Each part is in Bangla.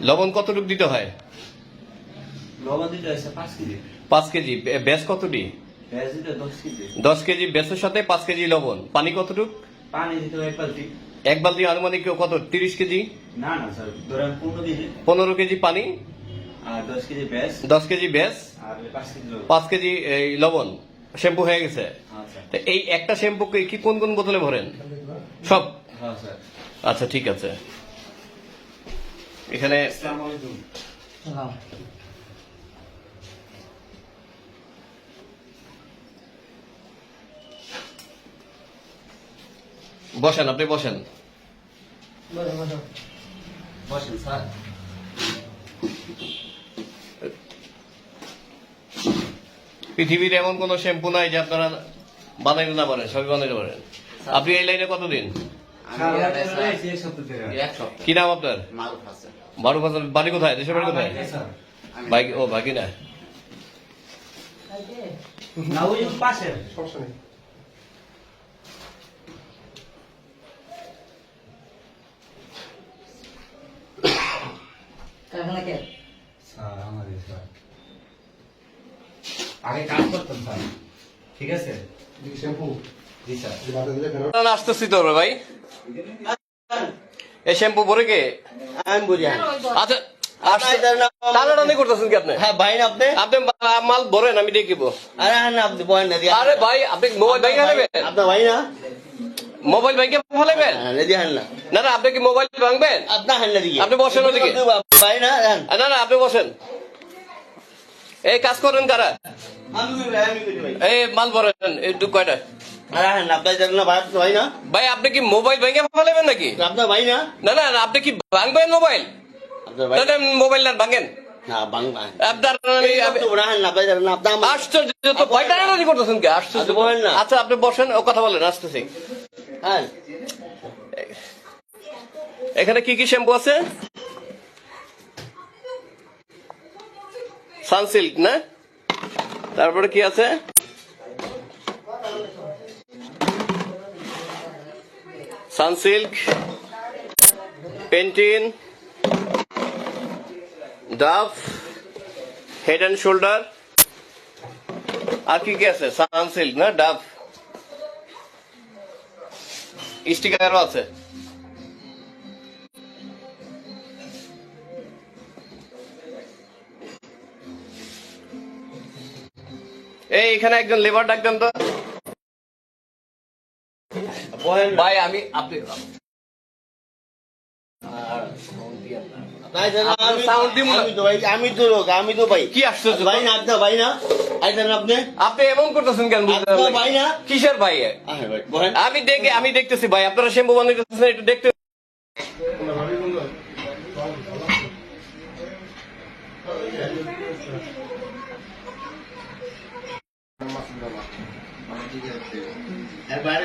লবণ কতটুকু দিতে হয়? লবণ দিতে হয়েছে পাঁচ কেজি। পাঁচ কেজি। বে- বেস কতটি? দশ কেজি। বেসের সাথে পাঁচ কেজি লবণ। পানি কতটুক? পানি দিতে হয় এক বালতি। এক বালতি আনুমানিক কত? তিরিশ কেজি? না না স্যার ধরেন পনেরো কেজি। পনেরো কেজি পানি। আর দশ কেজি আর পাঁচ কেজি লবণ। এই লবণ। শ্যাম্পু হয়ে গেছে। আচ্ছা তো এই একটা শ্যাম্পুকে কি কোন কোন বোতলে ভরেন? সব? হ্যাঁ স্যার। আচ্ছা ঠিক আছে। এখানে বসেন আপনি বসেন। বসেন স্যার। পৃথিবীর এমন কোন শ্যাম্পু নাই যে আপনারা বানাইতে না পারেন সবই বানাইতে পারেন। আপনি এই লাইনে কতদিন? কি নাম আপনার? মারুফ হাসান। বাড়ি কোথায়? দেশের বাড়ি কোথায়? বাইক ও বাকি না না ওই পাশে কারখানা কে? স্যার আমাদের স্যার আগে কাজ করতাম স্যার। ঠিক আছে? জি না, আসতেছি তো ভাই। এই শ্যাম্পু ভরে কে? আমি বুঝি আচ্ছা আপনি? হ্যাঁ আমি দেখিব। আরে হ্যাঁ না আপনি ভাই মোবাইল আপনার ভাই না? মোবাইল ফেলাবেন হ্যাঁ না। আপনি কি মোবাইল ভাঙবেন? আপনার আপনি বসেন ওদিকে। না না আপনি বসেন। এই কাজ করেন কারা? এই মাল ভরেন এই দু কয়টা? হ্যাঁ না। ভাই আপনি কি মোবাইল ফেলাবেন নাকি? আপনার ভাই না। না আপনি কি ভাঙবেন মোবাইল মোবাইল না ভাঙেন। হ্যাঁ। আচ্ছা আপনি বসেন ও কথা বলেন আসতেছি। হ্যাঁ। এখানে কি কি শ্যাম্পু আছে? সানসিল্ক না? তারপরে কি আছে? Sunsilk Pantene, Dove, Head and Shoulders. আর কি কি আছে? সানসিল্ক না? ডাভ। স্টিকারও আছে। এই এখানে একজন লেবার ডাকবেন তো। ভাই আমি আপনি আমি তো আমি তো লোক আমি তো ভাই। কি আশ্চর্য ভাই না আপনার ভাই না। আপনি? আপনি এমন করতেছেন কেন। ভাই না? কিসের ভাই? আমি দেখে আমি দেখতেছি ভাই। আপনারা শ্যাম্পু বানাইতেছেন একটু দেখতে এর বাইরে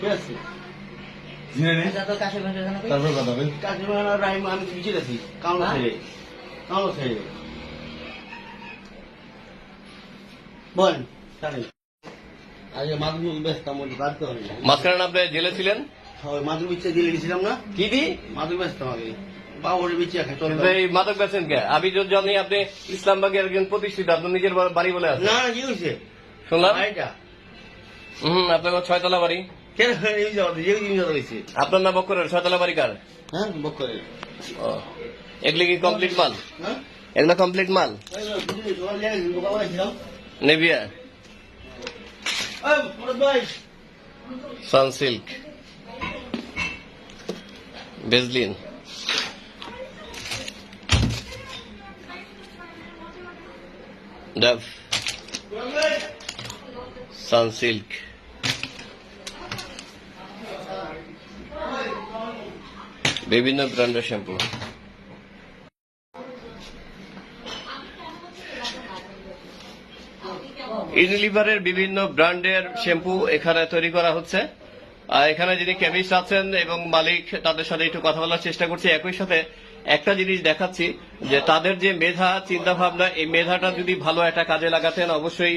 ঠিক আছে? জানা তারপর কথা বল রাহিম আমি আছি কামলা কামলা তাহলে। মাদুর বাড়তে হবে মাঝখানে আপনি জেলে ছিলেন? ওই মাদুর বিচ্ছে দিয়ে গেছিলাম না? কি দি? মাদুর মাদক বেছেন কে? আমি যদি জানি আপনি ইসলামবাগের একজন প্রতিষ্ঠিত আপনার নিজের বাড়ি বলে আছে। না কি হয়েছে শুনলাম। হম আপনার ছয়তলা বাড়ি। কেন এই আপনার নাম বক্করের ছয়তলা বাড়ি কার হ্যাঁ বক এগুলি কি কমপ্লিট মাল? হ্যাঁ? এগুলা কমপ্লিট মাল? Nivea. Sunsilk Vaseline Dove. Sunsilk বিভিন্ন ব্র্যান্ডের শ্যাম্পু। ইউনিলিভারের বিভিন্ন ব্র্যান্ডের শ্যাম্পু এখানে তৈরি করা হচ্ছে। এখানে যিনি কেমিস্ট আছেন এবং মালিক, তাদের সাথে একটু কথা বলার চেষ্টা করছি। একই সাথে একটা জিনিস দেখাচ্ছি, যে তাদের যে মেধা চিন্তা ভাবনা এই মেধাটা যদি ভালো একটা কাজে লাগাতেন, অবশ্যই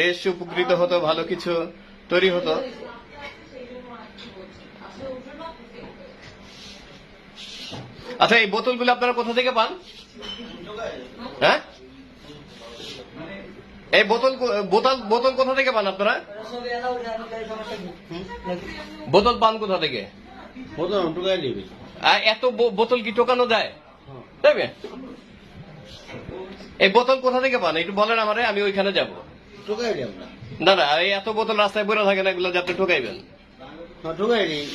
দেশ উপকৃত হতো, ভালো কিছু তৈরি হতো। আচ্ছা এই বোতলগুলো আপনারা কোথা থেকে পান? হ্যাঁ? এই বোতল বোতল বোতল কোথা থেকে পান আপনারা। বোতল পান কোথা থেকে? এত বোতল কি টোকানো যায়? দেবে এই বোতল কোথা থেকে পান? একটু বলেন আমারে আমি ওইখানে যাব। না না এই এত বোতল রাস্তায় পড়ে থাকে না এগুলো যাতে ঠকাইবেন হ্যাঁ দিই